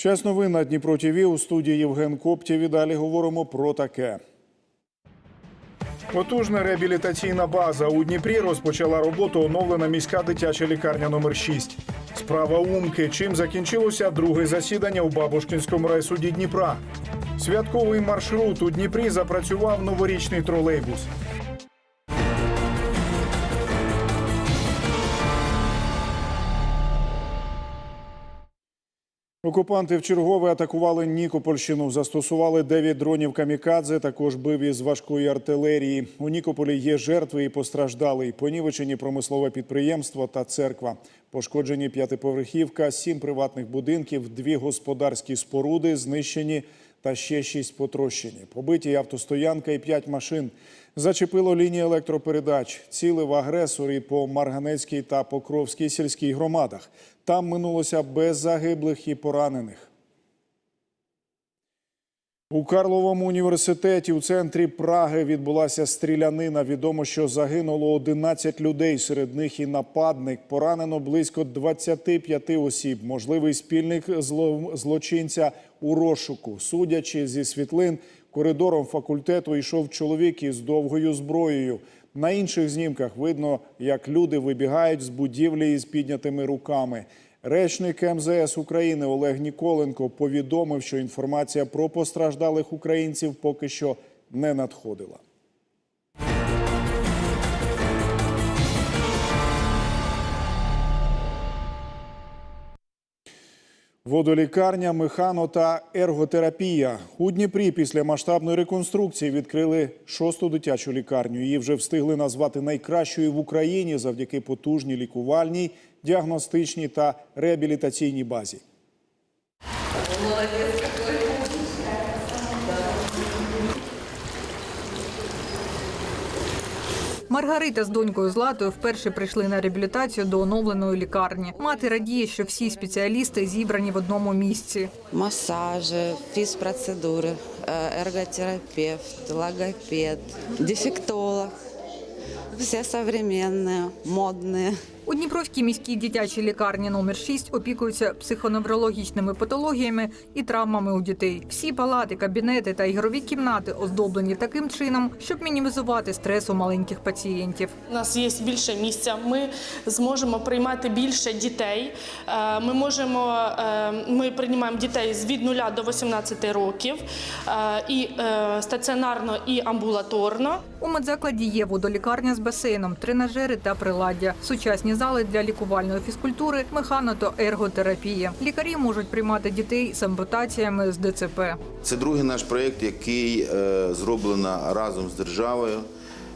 Час новин на Дніпро ТВ у студії Євген Коптєв. І далі говоримо про таке. Потужна реабілітаційна база у Дніпрі розпочала роботу оновлена міська дитяча лікарня номер 6 Справа Умки. Чим закінчилося друге засідання у Бабушкінському райсуді Дніпра. Святковий маршрут у Дніпрі запрацював новорічний тролейбус. Окупанти вчергове атакували Нікопольщину. Застосували 9 дронів камікадзе. Також бив із важкої артилерії. У Нікополі є жертви і постраждали. Понівечені промислове підприємство та церква. Пошкоджені п'ятиповерхівка, сім приватних будинків, дві господарські споруди знищені та ще шість потрощені. Побиті автостоянка і п'ять машин. Зачепило лінії електропередач. Цілив агресор і по Марганецькій та Покровській сільській громадах. Там минулося без загиблих і поранених. У Карловому університеті у центрі Праги відбулася стрілянина. Відомо, що загинуло 11 людей. Серед них і нападник. Поранено близько 25 осіб. Можливий спільник зло- злочинця у розшуку. Судячи зі світлин, коридором факультету йшов чоловік із довгою зброєю. На інших знімках видно, як люди вибігають з будівлі із піднятими руками. Речник МЗС України Олег Ніколенко повідомив, що інформація про постраждалих українців поки що не надходила. Водолікарня, механо та ерготерапія у Дніпрі після масштабної реконструкції відкрили шосту дитячу лікарню. Її вже встигли назвати найкращою в Україні завдяки потужній лікувальній, діагностичній та реабілітаційній базі. Маргарита з донькою Златою вперше прийшли на реабілітацію до оновленої лікарні. Мати радіє, що всі спеціалісти зібрані в одному місці. массажи, физпроцедуры, э, эрготерапевт, логопед, дефектолог. Все современные, модные. У Дніпровській міській дитячій лікарні номер 6 опікуються психоневрологічними патологіями і травмами у дітей. Всі палати, кабінети та ігрові кімнати оздоблені таким чином, щоб мінімізувати стрес у маленьких пацієнтів. У нас є більше місця. Ми зможемо приймати більше дітей. Е, Ми можемо е, ми приймаємо дітей з від 0 до 18 років е, і стаціонарно, і амбулаторно. У медзакладі є водолікарня з басейном, тренажери та приладдя, сучасні зали для лікувальної фізкультури, механо та ерготерапія. Лікарі можуть приймати дітей з ампутаціями з ДЦП. Це другий наш проєкт, який е, зроблено разом з державою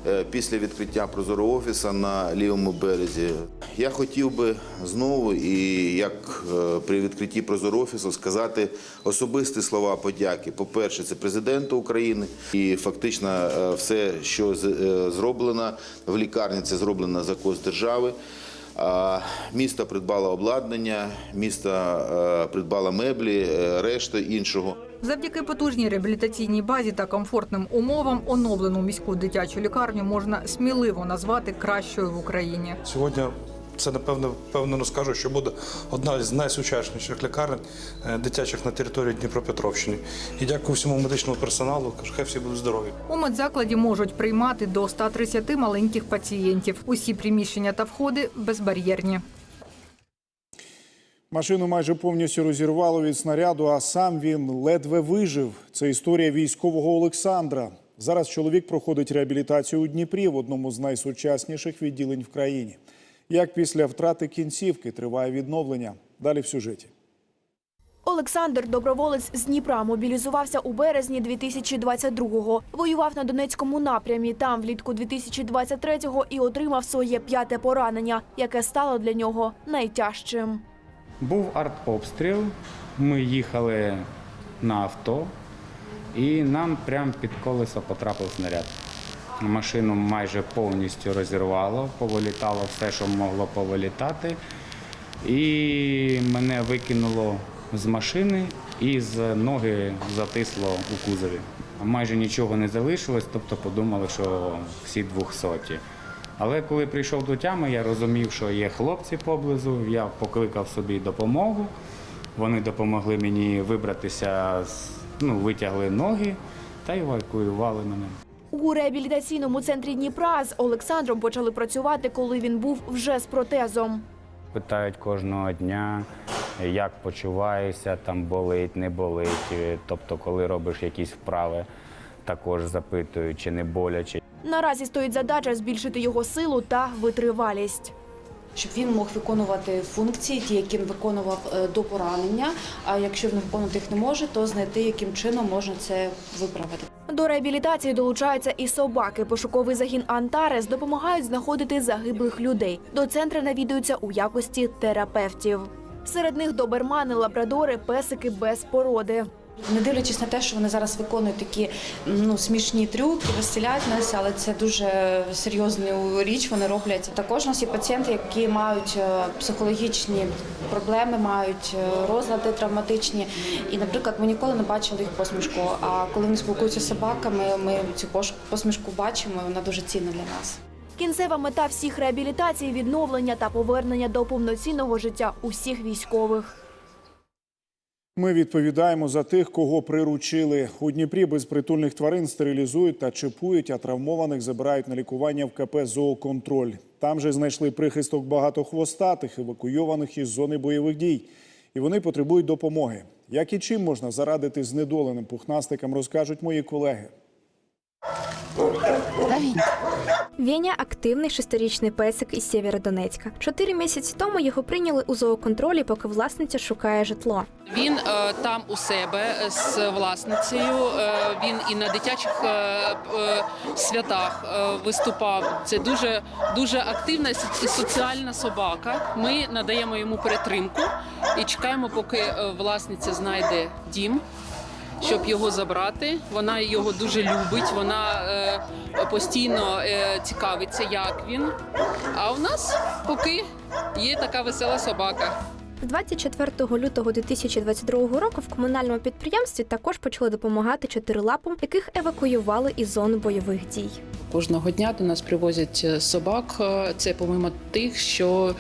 е, після відкриття прозорого офісу на лівому березі. Я хотів би знову і як е, при відкритті прозорого офісу сказати особисті слова подяки. По-перше, це президенту України і фактично все, що зроблено в лікарні, це зроблено за кошт держави. А, Місто придбало обладнання, місто е, придбало меблі, е, решта іншого. Завдяки потужній реабілітаційній базі та комфортним умовам оновлену міську дитячу лікарню можна сміливо назвати кращою в Україні. Сьогодні це напевно впевнено скажу, що буде одна з найсучасніших лікарень е, дитячих на території Дніпропетровщини. І дякую всьому медичному персоналу. Кажу, хай всі будуть здорові. У медзакладі можуть приймати до 130 маленьких пацієнтів. Усі приміщення та входи безбар'єрні. Машину майже повністю розірвало від снаряду, а сам він ледве вижив. Це історія військового Олександра. Зараз чоловік проходить реабілітацію у Дніпрі в одному з найсучасніших відділень в країні. Як після втрати кінцівки триває відновлення? Далі в сюжеті. Олександр, доброволець з Дніпра, мобілізувався у березні 2022-го. Воював на Донецькому напрямі, там влітку 2023-го і отримав своє п'яте поранення, яке стало для нього найтяжчим. Був артобстріл. Ми їхали на авто, і нам прямо під колесо потрапив снаряд. Машину майже повністю розірвало, повилітало все, що могло повилітати. І мене викинуло з машини і з ноги затисло у кузові. Майже нічого не залишилось, тобто подумали, що всі двохсоті. Але коли прийшов до тями, я розумів, що є хлопці поблизу, я покликав собі допомогу. Вони допомогли мені вибратися, ну, витягли ноги та евакуювали мене. У реабілітаційному центрі Дніпра з Олександром почали працювати, коли він був вже з протезом. Питають кожного дня, як почуваєшся, там болить, не болить. Тобто, коли робиш якісь вправи, також запитують, чи не боляче. Наразі стоїть задача збільшити його силу та витривалість. Щоб він мог виконувати функції, ті, які виконував е, до поранення. А якщо він виконувати їх не може, то знайти, яким чином можна це виправити. До реабілітації долучаються і собаки. Пошуковий загін Антарес допомагають знаходити загиблих людей. До центру навідуються у якості терапевтів. Серед них добермани, лабрадори, песики без породи. Не дивлячись на те, що вони зараз виконують такі ну смішні трюки, веселять нас, але це дуже серйозну річ. Вони роблять. Також у нас є пацієнти, які мають е, психологічні проблеми, мають е, розлади травматичні. І, наприклад, ми ніколи не бачили їх посмішку. А коли вони спілкуються з собаками, ми цю посмішку бачимо. і Вона дуже цінна для нас. Кінцева мета всіх реабілітацій відновлення та повернення до повноцінного життя усіх військових. Ми відповідаємо за тих, кого приручили. У Дніпрі безпритульних тварин стерилізують та чипують, а травмованих забирають на лікування в КП «Зооконтроль». Там же знайшли прихисток багатохвостатих, евакуйованих із зони бойових дій. І вони потребують допомоги. Як і чим можна зарадити знедоленим пухнастикам, розкажуть мої колеги. Веня активний шестирічний песик із Сєвєродонецька. Чотири місяці тому його прийняли у зооконтролі, поки власниця шукає житло. Він е, там у себе е, з власницею. Е, він і на дитячих е, е, святах е, виступав. Це дуже дуже активна і соціальна собака. Ми надаємо йому перетримку і чекаємо, поки е, власниця знайде дім. Щоб його забрати, вона його дуже любить. Вона е, постійно е, цікавиться, як він. А у нас поки є така весела собака. З 24 лютого 2022 року в комунальному підприємстві також почали допомагати чотирилапам, яких евакуювали із зони бойових дій. Кожного дня до нас привозять е, собак. Е, Це помимо тих, що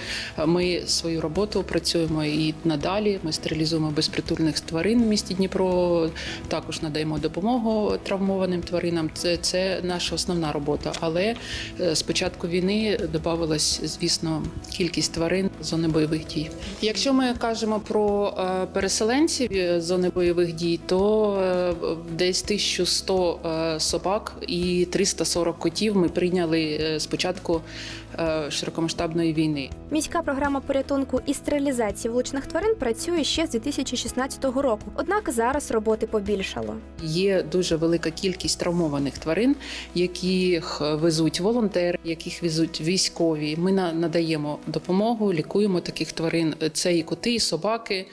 ми свою роботу працюємо і надалі. Ми стерилізуємо безпритульних тварин в місті Дніпро. Також надаємо допомогу травмованим тваринам. Це, це наша основна робота. Але е, з початку війни додавалась, звісно, кількість тварин зони бойових дій. Якщо ми кажемо про е, переселенців е, зони бойових дій, то е, десь 1100 е, собак і 340 котів ми прийняли з початку е, широкомасштабної війни. Міська програма порятунку і стерилізації вуличних тварин працює ще з 2016 року. Однак зараз роботи побільшало. Є дуже велика кількість травмованих тварин, яких везуть волонтери, яких везуть військові. Ми надаємо допомогу, лікуємо таких тварин. Це і коти, і собаки.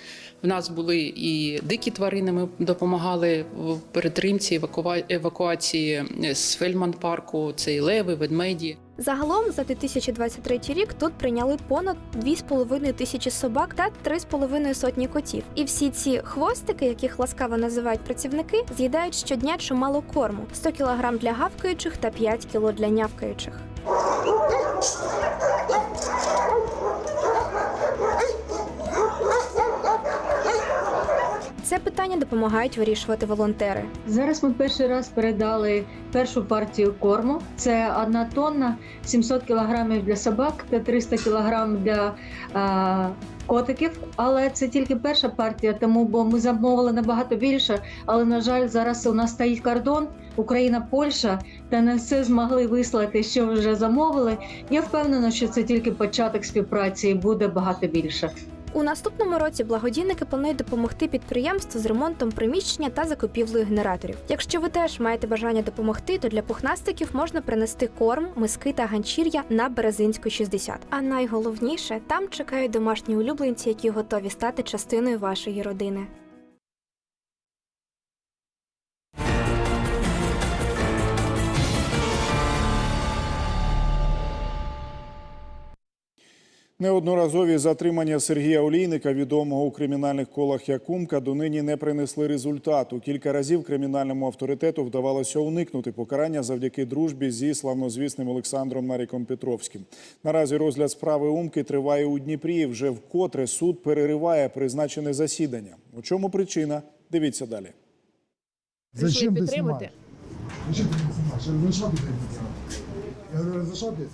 В нас були і дикі тварини. Ми допомагали в перетримці евакуації з Фельдман парку. Це і леви, ведмеді. Загалом за 2023 рік тут прийняли понад 2,5 тисячі собак та 3,5 сотні котів. І всі ці хвостики, яких ласкаво називають працівники, з'їдають щодня чимало корму: 100 кг для гавкаючих та 5 кг для нявкаючих. Це питання допомагають вирішувати волонтери. Зараз ми перший раз передали першу партію корму. Це одна тонна, 700 кілограмів для собак та 300 кілограм для е, котиків. Але це тільки перша партія, тому бо ми замовили набагато більше. Але на жаль, зараз у нас стоїть кордон Україна, Польща, та не все змогли вислати, що вже замовили. Я впевнена, що це тільки початок співпраці і буде багато більше. У наступному році благодійники планують допомогти підприємству з ремонтом приміщення та закупівлею генераторів. Якщо ви теж маєте бажання допомогти, то для пухнастиків можна принести корм, миски та ганчір'я на Березинську 60. А найголовніше там чекають домашні улюбленці, які готові стати частиною вашої родини. Неодноразові затримання Сергія Олійника, відомого у кримінальних колах як Умка, донині не принесли результату. Кілька разів кримінальному авторитету вдавалося уникнути покарання завдяки дружбі зі славнозвісним Олександром Наріком Петровським. Наразі розгляд справи Умки триває у Дніпрі. Вже вкотре суд перериває призначене засідання. У чому причина? Дивіться далі. Зачем ты снимаешь? Зачем ты не снимаешь? Я говорю, ну что ты снимаешь? Я говорю, за что ты снимаешь?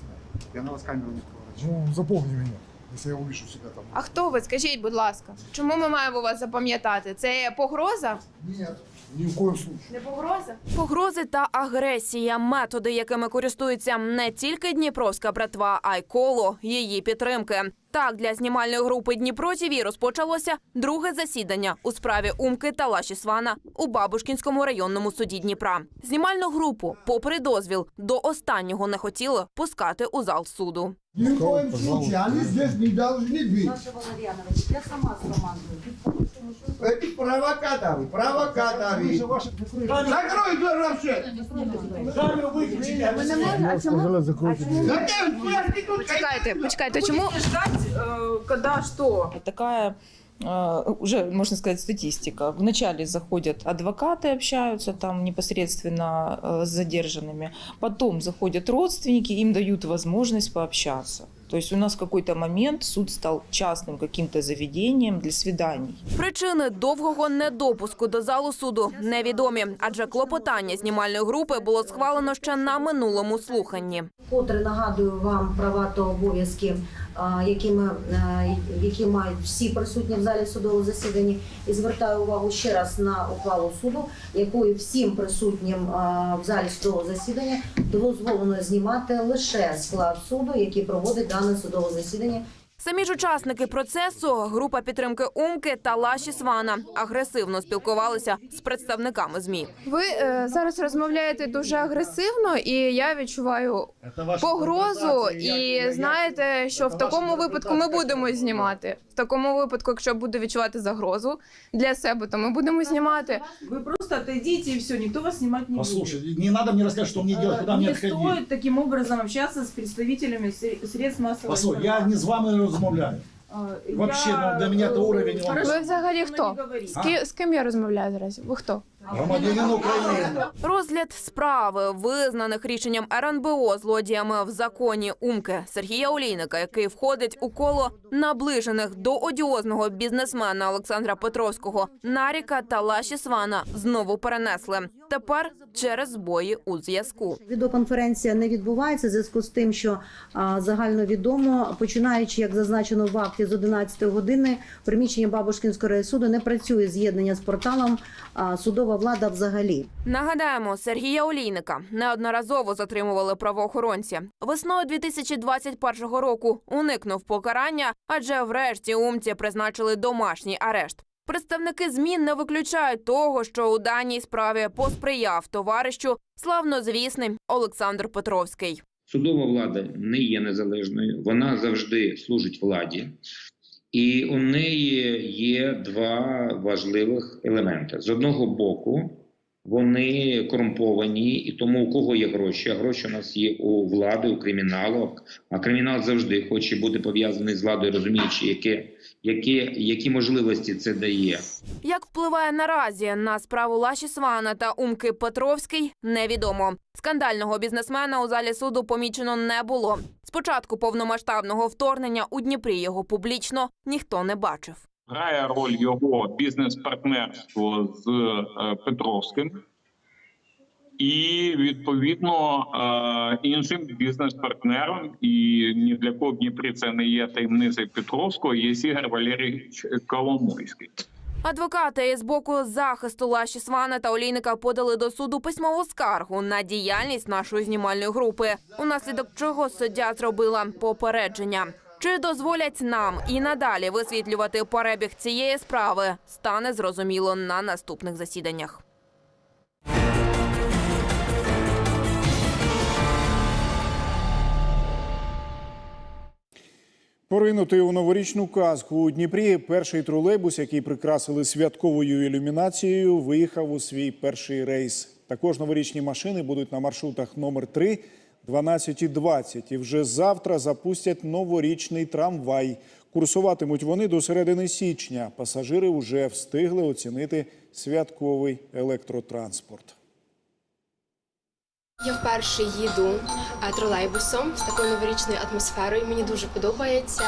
Я на вас камеру не поворачиваю. Ну, запомни мене, якщо я увижу себе там. А хто ви? Скажіть, будь ласка, чому ми маємо вас запам'ятати? Це погроза? Ні, ні в коїм. Не погроза? Погрози та агресія методи, якими користується не тільки Дніпровська братва, а й коло її підтримки. Так, для знімальної групи Дніпро ТІВІ розпочалося друге засідання у справі Умки та Лаші Свана у Бабушкінському районному суді Дніпра. Знімальну групу, попри дозвіл, до останнього не хотіли пускати у зал суду. Ні в коем случае, они здесь не должны быть. я сама з командою. Эти провокаторы, провокаторы. Закрой дверь вообще! Камеру выключите. А чому? Зачем? Я ж не тут Почекайте, почекайте, чому? Ждать, коли що? Такая э, уже, можно сказать, статистика. Вначале заходят адвокаты, общаются там непосредственно э, с задержанными. Потом заходят родственники, им дают возможность пообщаться. То есть у нас в какой-то момент суд стал частным каким-то заведением для свиданий. Причини довгого недопуску до залу суду невідомі, адже клопотання знімальної групи було схвалено ще на минулому слуханні. Котре нагадую вам права та обов'язки, а, які, ми, е, які мають всі присутні в залі судового засідання. І звертаю увагу ще раз на ухвалу суду, якою всім присутнім в залі судового засідання дозволено знімати лише склад суду, який проводить дане судове засідання. Самі ж учасники процесу, група підтримки Умки та Лаші Свана агресивно спілкувалися з представниками змі. Ви е, зараз розмовляєте дуже агресивно, і я відчуваю погрозу. І знаєте, що в такому випадку ми будемо знімати. В такому випадку, якщо буду відчувати загрозу для себе, то ми будемо знімати. Вы просто отойдите и все, никто вас снимать не Послушай, не надо мне рассказывать, что мне делать, куда мне отходить. таким образом общаться с представителями средств массовой Послушай, я не с вами размовляю. Вообще, ну, для меня это уровень, Ви взагалі хто? З, ки- з ким я розмовляю зараз? Ви хто? Громадянин України. Розгляд справи, визнаних рішенням РНБО злодіями в законі Умки Сергія Олійника, який входить у коло наближених до одіозного бізнесмена Олександра Петровського, Наріка та Лаші Свана знову перенесли. Тепер через збої у зв'язку. Відеоконференція не відбувається в зв'язку з тим, що а, загальновідомо, починаючи, як зазначено в акті з 11 години, приміщення Бабушкінського райсуду не працює з'єднання з порталом а, судова влада взагалі. Нагадаємо, Сергія Олійника неодноразово затримували правоохоронці. Весною 2021 року уникнув покарання, адже врешті умці призначили домашній арешт. Представники ЗМІ не виключають того, що у даній справі посприяв товаришу славнозвісний Олександр Петровський. Судова влада не є незалежною, вона завжди служить владі, і у неї є два важливих елементи: з одного боку, вони корумповані, і тому у кого є гроші, а гроші у нас є у влади, у криміналу. А кримінал завжди хоче бути пов'язаний з владою, розуміючи, яке, яке, які можливості це дає. Як впливає наразі на справу Лаші Свана та Умки Петровський, невідомо. Скандального бізнесмена у залі суду помічено не було. Спочатку повномасштабного вторгнення у Дніпрі його публічно ніхто не бачив. Грає роль його бізнес-партнерство з е, Петровським і відповідно е, іншим бізнес-партнером. І ні для кого Дніпрі це не є таємницею Петровського. Є Ігор Валерійович Коломойський. Адвокати з боку захисту Лаші Свана та Олійника подали до суду письмову скаргу на діяльність нашої знімальної групи, унаслідок чого суддя зробила попередження. Чи дозволять нам і надалі висвітлювати перебіг цієї справи, стане зрозуміло на наступних засіданнях. Поринутий у новорічну казку у Дніпрі перший тролейбус, який прикрасили святковою ілюмінацією, виїхав у свій перший рейс. Також новорічні машини будуть на маршрутах номер 3 12.20 і вже завтра запустять новорічний трамвай. Курсуватимуть вони до середини січня. Пасажири вже встигли оцінити святковий електротранспорт. Я вперше їду е, тролейбусом з такою новорічною атмосферою. Мені дуже подобається.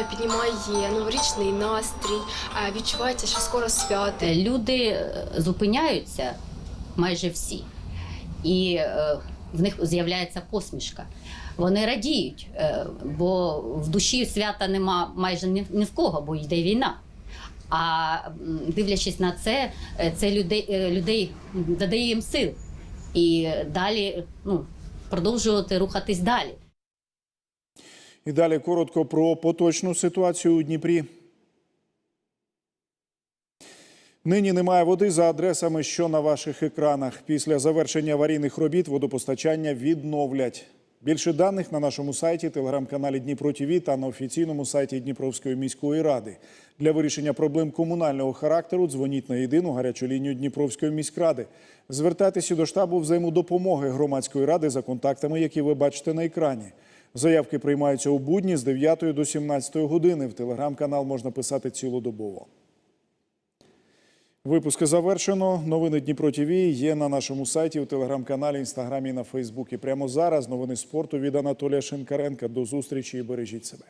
Е, Піднімає новорічний настрій, е, відчувається, що скоро свято. Люди зупиняються майже всі, і в них з'являється посмішка. Вони радіють, е, бо в душі свята нема майже ні, в кого, бо йде війна. А дивлячись на це, е, це людей, е, людей додає їм сил і далі ну, продовжувати рухатись далі. І далі коротко про поточну ситуацію у Дніпрі. Нині немає води за адресами, що на ваших екранах. Після завершення аварійних робіт водопостачання відновлять. Більше даних на нашому сайті, телеграм-каналі Дніпро ТІВІ та на офіційному сайті Дніпровської міської ради. Для вирішення проблем комунального характеру дзвоніть на єдину гарячу лінію Дніпровської міськради. Звертайтеся до штабу взаємодопомоги громадської ради за контактами, які ви бачите на екрані. Заявки приймаються у будні з 9 до 17 години. В телеграм-канал можна писати цілодобово. Випуски завершено. Новини Дніпро Тіві є на нашому сайті, у телеграм-каналі, інстаграмі на Фейсбуці. Прямо зараз новини спорту від Анатолія Шинкаренка. До зустрічі і бережіть себе.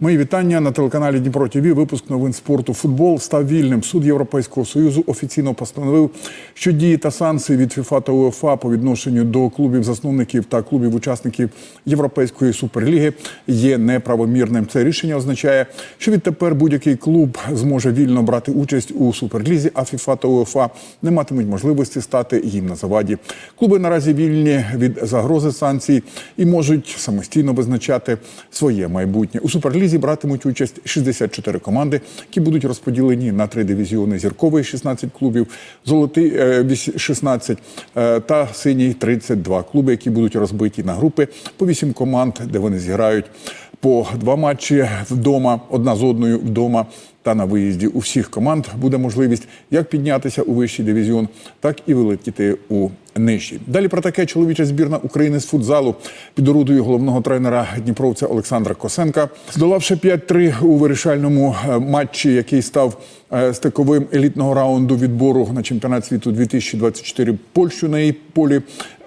Мої вітання на телеканалі Дніпро ТВ. Випуск новин спорту. Футбол став вільним. Суд Європейського союзу офіційно постановив, що дії та санкції від ФІФА та УЄФА по відношенню до клубів засновників та клубів учасників Європейської суперліги є неправомірним. Це рішення означає, що відтепер будь-який клуб зможе вільно брати участь у суперлізі, а ФІФА та УЄФА не матимуть можливості стати їм на заваді. Клуби наразі вільні від загрози санкцій і можуть самостійно визначати своє майбутнє у суперлізі. Братимуть участь 64 команди, які будуть розподілені на три дивізіони: зірковий 16 клубів, золотий е, вісь- 16 е, та синій 32 клуби, які будуть розбиті на групи по 8 команд, де вони зіграють по два матчі вдома, одна з одною вдома та на виїзді. У всіх команд буде можливість як піднятися у вищий дивізіон, так і вилетіти у нижчий. Далі про таке чоловіча збірна України з футзалу під орудою головного тренера Дніпровця Олександра Косенка, здолавши 5-3 у вирішальному е, матчі, який став е, стиковим елітного раунду відбору на чемпіонат світу 2024 Польщу на її полі,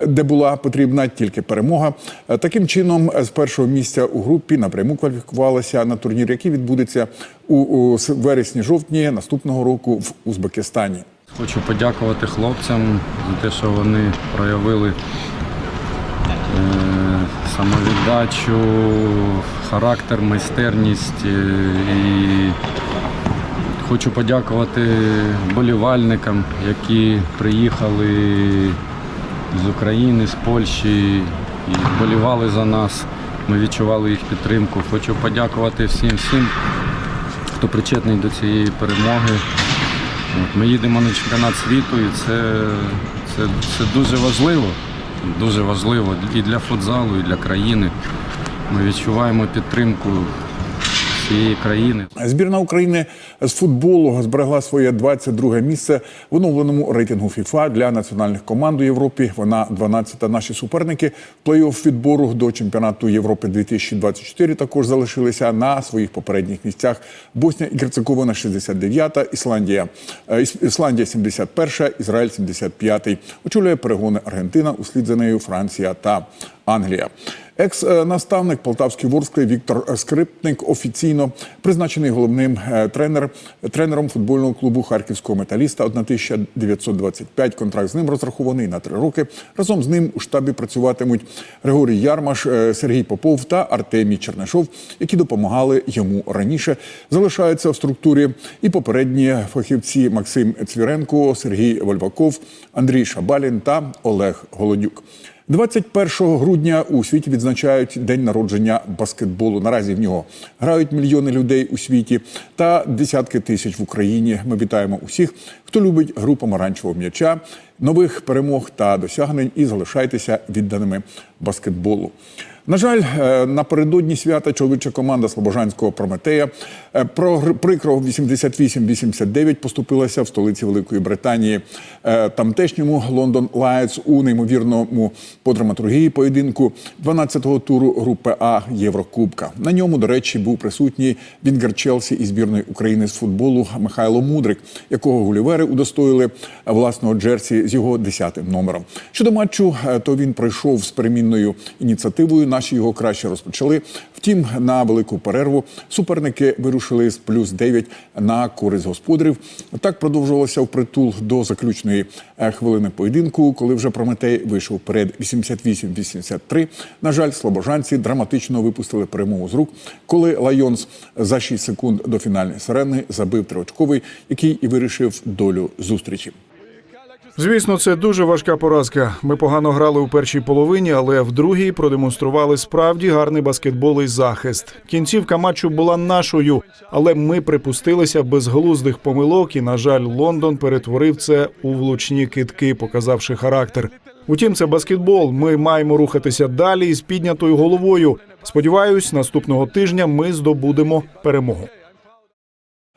де була потрібна тільки перемога. Е, Таким чином, з першого місця у групі напряму кваліфікувалася на турнір, який відбудеться у вересні-жовтні наступного року в Узбекистані. Хочу подякувати хлопцям за те, що вони проявили е, самовіддачу, характер, майстерність. е, І хочу подякувати болівальникам, які приїхали з України, з Польщі і болівали за нас. Ми відчували їх підтримку. Хочу подякувати всім всім, хто причетний до цієї перемоги. Ми їдемо на чемпіонат світу, і це, це, це дуже важливо. Дуже важливо і для футзалу, і для країни. Ми відчуваємо підтримку всієї країни. Збірна України з футболу зберегла своє 22 місце в оновленому рейтингу ФІФА для національних команд у Європі. Вона 12-та. Наші суперники плей-офф відбору до чемпіонату Європи 2024 також залишилися на своїх попередніх місцях. Боснія і Герцеговина 69-та, Ісландія, е, Ісландія 71-та, Ізраїль 75-й. Очолює перегони Аргентина, услід за нею Франція та Англія. Екс-наставник Полтавський Ворскли Віктор Скрипник офіційно призначений головним е, тренер, тренером футбольного клубу Харківського металіста 1925. Контракт з ним розрахований на три роки. Разом з ним у штабі працюватимуть Григорій Ярмаш, е, Сергій Попов та Артемій Чернишов, які допомагали йому раніше. Залишаються в структурі і попередні фахівці Максим Цвіренко, Сергій Вольваков, Андрій Шабалін та Олег Голодюк. 21 грудня у світі відзначають день народження баскетболу. Наразі в нього грають мільйони людей у світі та десятки тисяч в Україні. Ми вітаємо усіх, хто любить гру помаранчевого м'яча. нових перемог та досягнень і залишайтеся відданими баскетболу. На жаль, е, напередодні свята чоловіча команда Слобожанського Прометея е, про прикро 88-89 поступилася в столиці Великої Британії. Е, Тамтешньому Лондон Лайц у неймовірному по драматургії поєдинку 12-го туру групи А Єврокубка. На ньому, до речі, був присутній Вінгер Челсі і збірної України з футболу Михайло Мудрик, якого гулівери удостоїли власного джерсі з його 10-тим номером. Щодо матчу, то він пройшов з перемінною ініціативою. Наші його краще розпочали. Втім, на велику перерву суперники вирушили з плюс 9 на користь господарів. Так продовжувалося впритул до заключної е, хвилини поєдинку, коли вже Прометей вийшов вперед 88-83. На жаль, слобожанці драматично випустили перемогу з рук, коли Лайонс за 6 секунд до фінальної сирени забив триочковий, який і вирішив долю зустрічі. Звісно, це дуже важка поразка. Ми погано грали у першій половині, але в другій продемонстрували справді гарний баскетбол і захист. Кінцівка матчу була нашою, але ми припустилися безглуздих помилок, і на жаль, Лондон перетворив це у влучні китки, показавши характер. Утім, це баскетбол. Ми маємо рухатися далі з піднятою головою. Сподіваюсь, наступного тижня ми здобудемо перемогу.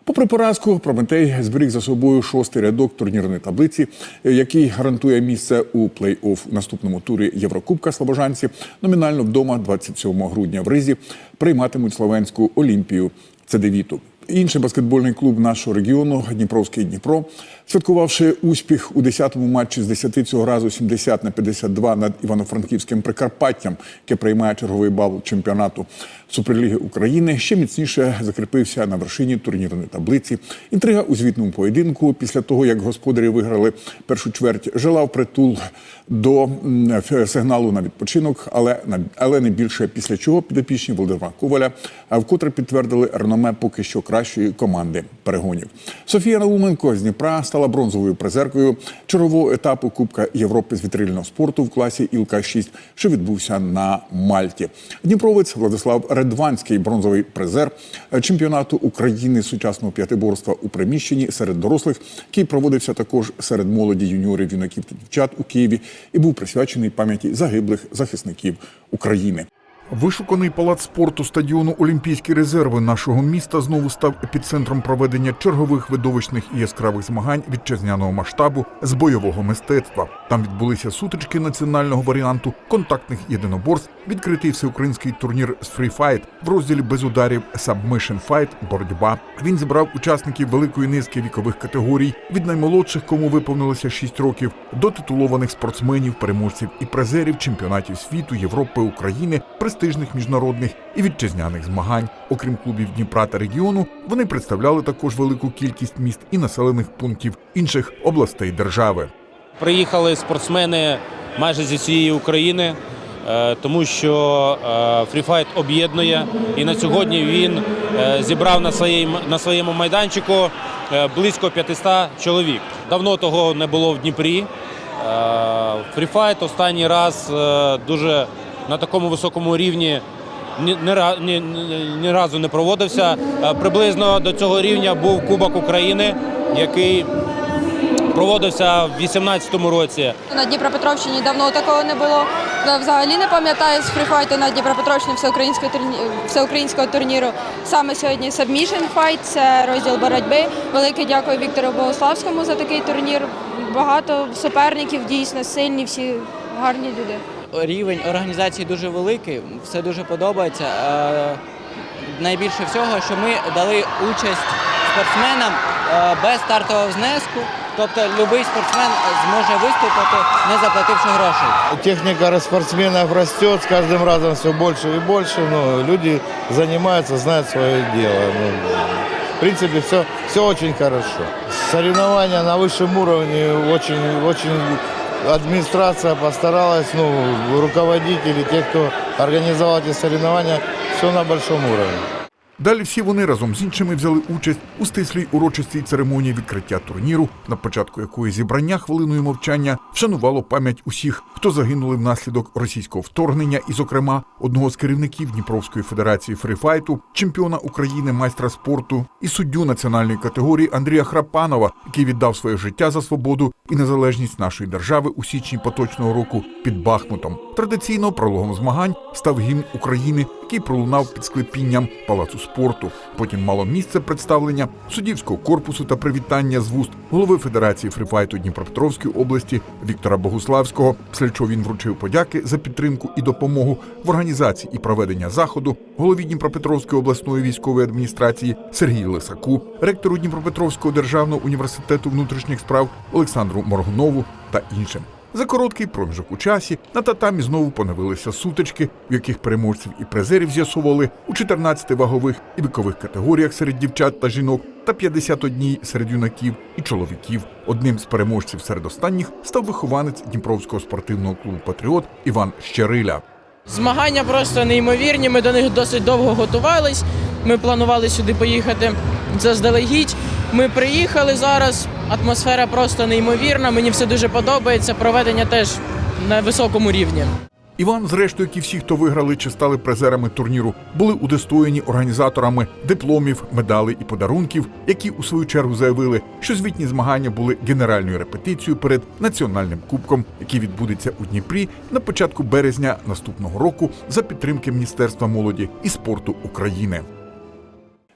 Попри поразку, Прометей зберіг за собою шостий рядок турнірної таблиці, який гарантує місце у плей-офф наступному турі Єврокубка Слобожанці. Номінально вдома 27 грудня в Ризі прийматимуть словенську Олімпію Цедевіту. Інший баскетбольний клуб нашого регіону Дніпровський Дніпро, святкувавши успіх у 10-му матчі з 10 цього разу 70 на 52 над Івано-Франківським Прикарпаттям, яке приймає черговий бал чемпіонату Суперліги України, ще міцніше закріпився на вершині турнірної таблиці. Інтрига у звітному поєдинку після того, як господарі виграли першу чверть, жила впритул до сигналу на відпочинок, але але не більше після чого підопічні Володимира Коваля вкотре підтвердили реноме поки що кращої команди перегонів. Софія Науменко з Дніпра стала бронзовою призеркою чергового етапу Кубка Європи з вітрильного спорту в класі ІЛК-6, що відбувся на Мальті. Дніпровець Владислав Редванський, бронзовий призер чемпіонату України сучасного п'ятиборства у приміщенні серед дорослих, який проводився також серед молоді юніорів, юнаків та дівчат у Києві і був присвячений пам'яті загиблих захисників України. Вишуканий палац спорту стадіону Олімпійські резерви нашого міста знову став епіцентром проведення чергових видовищних і яскравих змагань вітчизняного масштабу з бойового мистецтва. Там відбулися сутички національного варіанту контактних єдиноборств, відкритий всеукраїнський турнір з фріфайт в розділі без ударів Submission Fight – боротьба. Він зібрав учасників великої низки вікових категорій від наймолодших, кому виповнилося 6 років, до титулованих спортсменів, переможців і призерів чемпіонатів світу, Європи, України, престижних міжнародних і вітчизняних змагань. Окрім клубів Дніпра та регіону, вони представляли також велику кількість міст і населених пунктів інших областей держави. Приїхали спортсмени майже зі всієї України, е, тому що е, фріфайт об'єднує. І на сьогодні він е, зібрав на своєму, на своєму майданчику е, близько 500 чоловік. Давно того не було в Дніпрі. Е, Фріфайт останній раз е, дуже на такому високому рівні ні, ні, ні, разу не проводився. Е, Приблизно до цього рівня був Кубок України, який проводився в 2018 році. На Дніпропетровщині давно такого не було. Взагалі не пам'ятаю з фріфайту на Дніпропетровщині всеукраїнського турні... всеукраїнського турніру. Саме сьогодні Submission Fight, це розділ боротьби. Велике дякую Віктору Богославському за такий турнір. Багато суперників дійсно сильні, всі гарні люди. Рівень організації дуже великий, все дуже подобається. Е, Найбільше всього, що ми дали участь спортсменам е, без стартового внеску. Тобто будь-який спортсмен зможе виступити, не заплативши грошей. Техника спортсменов растет с каждым разом все больше и больше, но люди занимаются, знают свое дело. Ну, в принципе, все, все очень хорошо. Соревнования на высшем уровне, очень, очень администрация постаралась, ну, руководители, те, кто организовал эти соревнования, все на большом уровне. Далі всі вони разом з іншими взяли участь у стислій урочистій церемонії відкриття турніру, на початку якої зібрання хвилиною мовчання вшанувало пам'ять усіх, хто загинули внаслідок російського вторгнення, і, зокрема, одного з керівників Дніпровської федерації фрифайту, чемпіона України, майстра спорту і суддю національної категорії Андрія Храпанова, який віддав своє життя за свободу і незалежність нашої держави у січні поточного року під Бахмутом. Традиційно прологом змагань став гімн України, який пролунав під склепінням палацу спорту. Потім мало місце представлення суддівського корпусу та привітання з вуст голови Федерації фрифайту Дніпропетровської області Віктора Богуславського. Після чого він вручив подяки за підтримку і допомогу в організації і проведення заходу голові Дніпропетровської обласної військової адміністрації Сергію Лисаку, ректору Дніпропетровського державного університету внутрішніх справ Олександру Моргунову та іншим. За короткий проміжок у часі на татамі знову поновилися сутички, в яких переможців і призерів з'ясовували у 14 вагових і вікових категоріях серед дівчат та жінок та 51 серед юнаків і чоловіків. Одним з переможців серед останніх став вихованець Дніпровського спортивного клубу Патріот Іван Щериля. Змагання просто неймовірні. Ми до них досить довго готувались. Ми планували сюди поїхати заздалегідь. Ми приїхали зараз. Атмосфера просто неймовірна. Мені все дуже подобається. Проведення теж на високому рівні. Іван, зрештою, як і всі, хто виграли чи стали призерами турніру, були удостоєні організаторами дипломів, медалей і подарунків, які у свою чергу заявили, що звітні змагання були генеральною репетицією перед національним кубком, який відбудеться у Дніпрі на початку березня наступного року за підтримки Міністерства молоді і спорту України.